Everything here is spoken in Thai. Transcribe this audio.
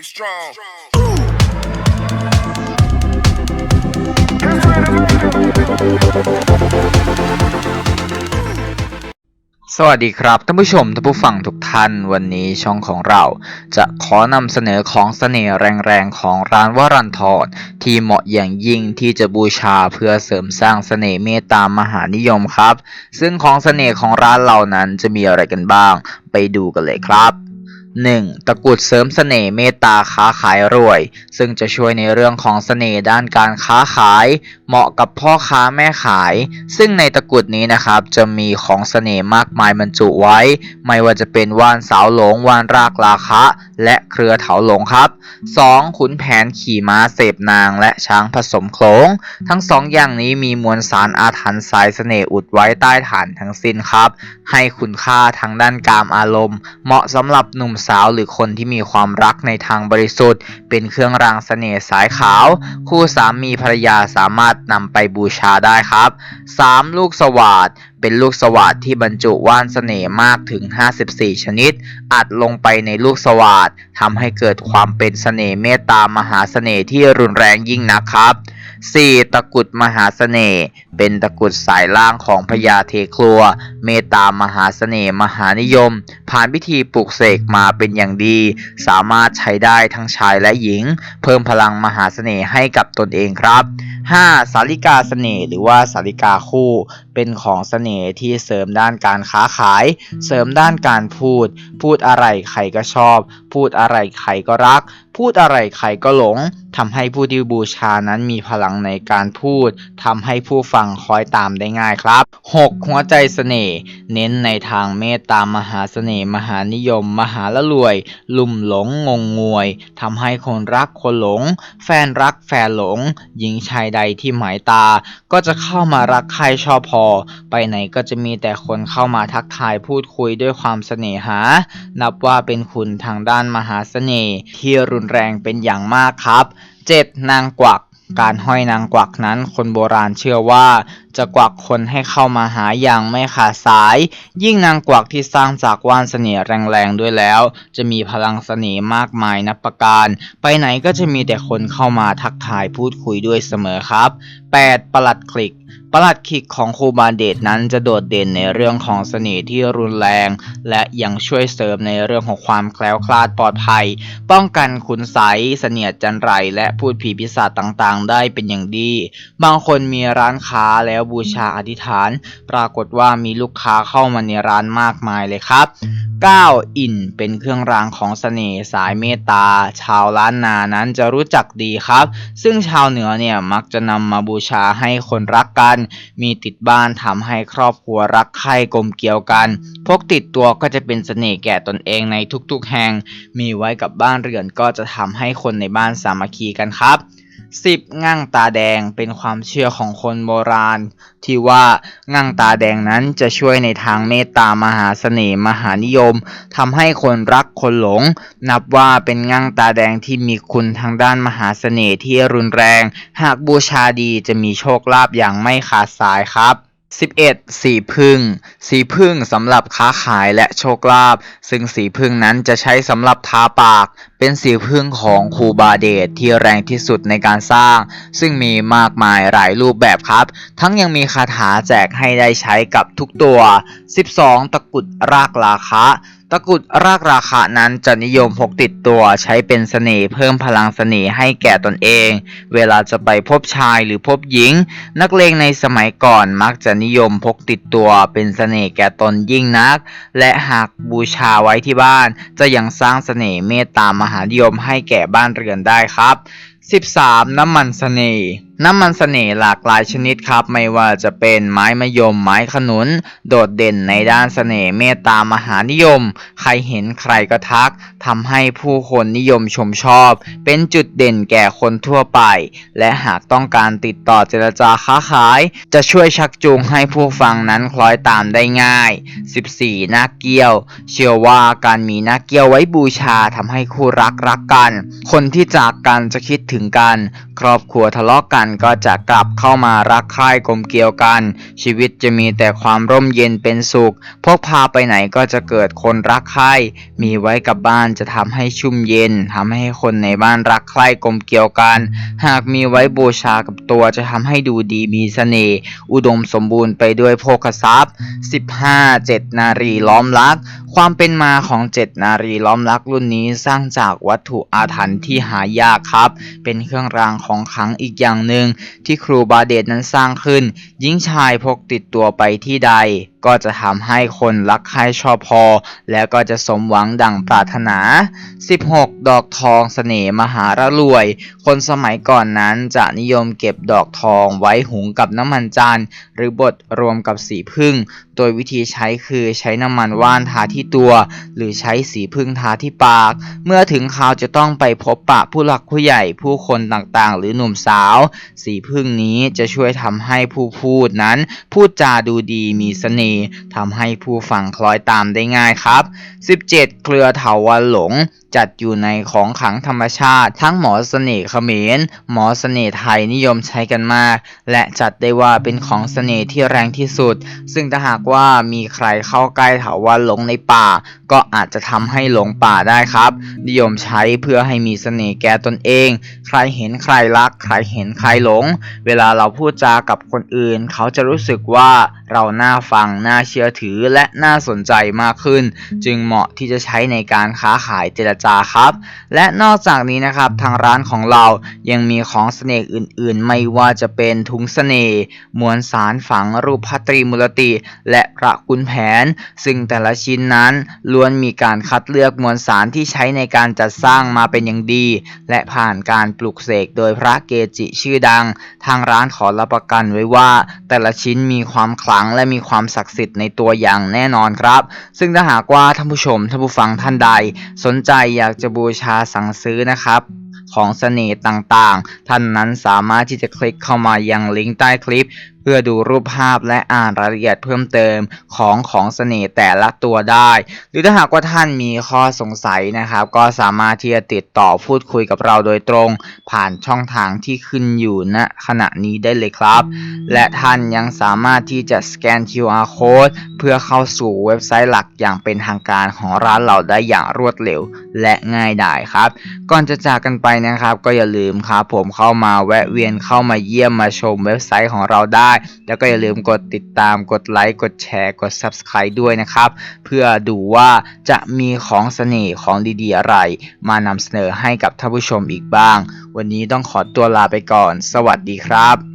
Be strong. สวัสดีครับท่านผู้ชมท่านผู้ฟังทุกท่านวันนี้ช่องของเรา จะขอนำเสนอของเสน่ห์แรงๆของร้านวรันทรที่เหมาะอย่างยิ่งที่จะบูชาเพื่อเสริมสร้างเสน่ห์เมตตามหานิยมครับ ซึ่งของเสน่ห์ของร้านเหล่านั้นจะมีอะไรกันบ้าง ไปดูกันเลยครับ 1. ตะกุดเสริมเสน่ห์เมตตาค้าขายรวย ซึ่งจะช่วยในเรื่องของเสน่ห์ด้านการค้าขาย เหมาะกับพ่อค้าแม่ขาย ซึ่งในตะกุดนี้นะครับจะมีของเสน่ห์มากมายบรรจุไว้ ไม่ว่าจะเป็นว่านสาวหลงว่านรากราคะ และเครือเถาหลงครับ 2. ขุนแผนขี่ม้าเสพนางและช้างผสมโขลงทั้งสองอย่างนี้มีมวลสารอาถรรพ์สายเสน่ห์อุดไว้ใต้ฐานทั้งสิ้นครับ ให้คุณค่าทางด้านกามอารมณ์ เหมาะสำหรับหนุ่มสาวหรือคนที่มีความรักในทางบริสุทธิ์ เป็นเครื่องรางเสน่ห์สายขาว คู่สามีภรรยาสามารถนำไปบูชาได้ครับ 3. ลูกสวาดเป็นลูกสวาดที่บรรจุว่านเสน่ห์มากถึง 54 ชนิด อัดลงไปในลูกสวาดทำให้เกิดความเป็นเสน่ห์เมตตามหาเสน่ห์ที่รุนแรงยิ่งนะครับ 4. ตะกุดมหาเสน่ห์ เป็นตะกุดสายล่างของพญาเทครัว เมตตามหาเสน่ห์มหานิยม ผ่านพิธีปลุกเสกมาเป็นอย่างดี สามารถใช้ได้ทั้งชายและหญิง เพิ่มพลังมหาเสน่ห์ให้กับตนเองครับ 5. สาริกาเสน่ห์หรือว่าสาริกาคู่เป็นของเสน่ห์ที่เสริมด้านการค้าขาย เสริมด้านการพูด พูดอะไรใครก็ชอบ พูดอะไรใครก็รัก พูดอะไรใครก็หลงทำให้ผู้ที่บูชานั้นมีพลังในการพูดทำให้ผู้ฟังคอยตามได้ง่ายครับ 6. หัวใจเสน่ห์เน้นในทางเมตตามหาเสน่ห์มหานิยม มหาละรวย ลุ่มหลงงงงวยทำให้คนรักคนหลง แฟนรักแฟนหลง หญิงชายใดที่หมายตา ก็จะเข้ามารักใครชอบพอไปไหนก็จะมีแต่คนเข้ามาทักทายพูดคุยด้วยความเสน่หา นับว่าเป็นคุณทางด้านมหาเสน่ห์ที่รุนแรงเป็นอย่างมากครับ 7. นางกวักการห้อยนางกวักนั้นคนโบราณเชื่อว่า จะกวักคนให้เข้ามาหาอย่างไม่ขาดสาย ยิ่งนางกวักที่สร้างจากว่านเสน่ห์แรงๆด้วยแล้ว จะมีพลังเสน่ห์มากมายนับประการ ไปไหนก็จะมีแต่คนเข้ามาทักทายพูดคุยด้วยเสมอครับ 8. ประหลัดคลิกประหลัดขิกของครูบาเดชนั้นจะโดดเด่นในเรื่องของเสน่ห์ที่รุนแรง และยังช่วยเสริมในเรื่องของความแคล้วคลาดปลอดภัย ป้องกันคุณไสเสนียดจันไรและพูดผีปีศาจต่างๆ ได้เป็นอย่างดี บางคนมีร้านค้าแล้วบูชาอธิษฐาน ปรากฏว่ามีลูกค้าเข้ามาในร้านมากมายเลยครับ 9. อินเป็นเครื่องรางของเสน่ห์สายเมตตา ชาวล้านนานั้นจะรู้จักดีครับ ซึ่งชาวเหนือเนี่ยมักจะนำมาบูชาให้คนรักกัน มีติดบ้านทำให้ครอบครัวรักใคร่กลมเกลียวกัน พกติดตัวก็จะเป็นเสน่ห์แก่ตนเองในทุกๆแห่ง มีไว้กับบ้านเรือนก็จะทำให้คนในบ้านสามัคคีกันครับ 10. งั่งตาแดงเป็นความเชื่อของคนโบราณ ที่ว่างั่งตาแดงนั้นจะช่วยในทางเมตตามหาเสน่ห์มหานิยมทำให้คนรักคนหลง นับว่าเป็นงั่งตาแดงที่มีคุณทางด้านมหาเสน่ห์ที่รุนแรง หากบูชาดีจะมีโชคลาภอย่างไม่ขาดสายครับ 11. สีพึ่ง สีพึ่งสำหรับค้าขายและโชคลาภซึ่งสีพึ่งนั้นจะใช้สำหรับทาปาก เป็นสีพึ่งของครูบาเดชที่แรงที่สุดในการสร้าง ซึ่งมีมากมายหลายรูปแบบครับ ทั้งยังมีคาถาแจกให้ได้ใช้กับทุกตัว 12. ตะกุดรากราคะตะกุดรากราคานั้นจะนิยมพกติดตัวใช้เป็นเสน่ห์เพิ่มพลังเสน่ห์ให้แก่ตนเอง เวลาจะไปพบชายหรือพบหญิง นักเลงในสมัยก่อนมักจะนิยมพกติดตัวเป็นเสน่ห์แก่ตนยิ่งนัก และหากบูชาไว้ที่บ้านจะยังสร้างเสน่ห์เมตตามหานิยมให้แก่บ้านเรือนได้ครับ 13. น้ำมันเสน่ห์ น้ำมันเสน่ห์หลากหลายชนิดครับ ไม่ว่าจะเป็นไม้มะยมไม้ขนุน โดดเด่นในด้านเสน่ห์เมตตามหานิยม ใครเห็นใครก็ทักทำให้ผู้คนนิยมชมชอบ เป็นจุดเด่นแก่คนทั่วไป และหากต้องการติดต่อเจรจาค้าขาย จะช่วยชักจูงให้ผู้ฟังนั้นคล้อยตามได้ง่าย 14. นาเกี้ยว เชื่อว่าการมีนาเกี้ยวไว้บูชาทำให้คู่รักรักกัน คนที่จากกันจะคิดถึงกัน ครอบครัวทะเลาะกันก็จะกลับเข้ามารักใคร่กลมเกลียวกัน ชีวิตจะมีแต่ความร่มเย็นเป็นสุข พวกพาไปไหนก็จะเกิดคนรักใคร่มีไว้กับบ้านจะทำให้ชุ่มเย็นทำให้คนในบ้านรักใคร่กลมเกลียวกัน หากมีไว้บูชากับตัวจะทำให้ดูดีมีเสน่ห์อุดมสมบูรณ์ไปด้วยโภคทรัพย์ 15 7 นารีล้อมรัก ความเป็นมาของเจ็ดนารีล้อมรักรุ่นนี้สร้างจากวัตถุอาถรรพ์ที่หายากครับ เป็นเครื่องรางของขลังอีกอย่างหนึ่งที่ครูบาเดชนั้นสร้างขึ้น ยิ่งชายพกติดตัวไปที่ใดก็จะทำให้คนรักใครชอบพอ แล้วก็จะสมหวังดังปรารถนา 16 ดอกทองเสน่ห์มหาระรวย คนสมัยก่อนนั้นจะนิยมเก็บดอกทองไว้หุงกับน้ำมันจานหรือบดรวมกับสีพึ่ง โดยวิธีใช้คือใช้น้ำมันว่านทาที่ตัว หรือใช้สีพึ่งทาที่ปาก เมื่อถึงคราวจะต้องไปพบปะผู้หลักผู้ใหญ่ผู้คนต่างๆ หรือหนุ่มสาว สีพึ่งนี้จะช่วยทำให้ผู้พูดนั้น พูดจาดูดีมีเสน่ห์ทำให้ผู้ฟังคล้อยตามได้ง่ายครับ 17 เครือเถาวัลหลง จัดอยู่ในของขังธรรมชาติ ทั้งหมอเสน่ห์เขมร หมอเสน่ห์ไทยนิยมใช้กันมาก และจัดได้ว่าเป็นของเสน่ห์ที่แรงที่สุด ซึ่งถ้าหากว่ามีใครเข้าใกล้เถาวัลหลงในป่า ก็อาจจะทำให้หลงป่าได้ครับ นิยมใช้เพื่อให้มีเสน่ห์แก่ตนเอง ใครเห็นใครรัก ใครเห็นใครหลง เวลาเราพูดจากับคนอื่น เขาจะรู้สึกว่าเราน่าฟังน่าเชื่อถือและน่าสนใจมากขึ้น จึงเหมาะที่จะใช้ในการค้าขายเจรจาครับ และนอกจากนี้นะครับทางร้านของเรายังมีของเสน่ห์อื่น ๆ ไม่ว่าจะเป็นถุงเสน่ห์มวลสารฝังรูปพัตรีมูลติ และพระคุณแผน ซึ่งแต่ละชิ้นนั้นล้วนมีการคัดเลือกมวลสารที่ใช้ในการจัดสร้างมาเป็นอย่างดี และผ่านการปลุกเสกโดยพระเกจิชื่อดัง ทางร้านขอรับประกันไว้ว่า แต่ละชิ้นมีความขลังและมีความศักดิ์สิทธิ์ในตัวอย่างแน่นอนครับ ซึ่งถ้าหากว่าท่านผู้ชมท่านผู้ฟังท่านใด สนใจอยากจะบูชาสั่งซื้อนะครับของเสน่ห์ต่างๆ ท่านนั้นสามารถที่จะคลิกเข้ามายังลิงก์ใต้คลิปเพื่อดูรูปภาพและอ่านรายละเอียดเพิ่มเติมของของเสน่ห์แต่ละตัวได้ หรือถ้าหากว่าท่านมีข้อสงสัยนะครับ ก็สามารถที่จะติดต่อพูดคุยกับเราโดยตรง ผ่านช่องทางที่ขึ้นอยู่ณขณะนี้ได้เลยครับ และท่านยังสามารถที่จะสแกน QR code เพื่อเข้าสู่เว็บไซต์หลักอย่างเป็นทางการของร้านเราได้อย่างรวดเร็วและง่ายดายครับ ก่อนจะจากกันไปนะครับ ก็อย่าลืมครับผมเข้ามาแวะเวียนเข้ามาเยี่ยมมาชมเว็บไซต์ของเราได้แล้วก็อย่าลืมกดติดตามกดไลค์กดแชร์กด Subscribe ด้วยนะครับ เพื่อดูว่าจะมีของเสน่ห์ของดีๆอะไร มานำเสนอให้กับท่านผู้ชมอีกบ้าง วันนี้ต้องขอตัวลาไปก่อน สวัสดีครับ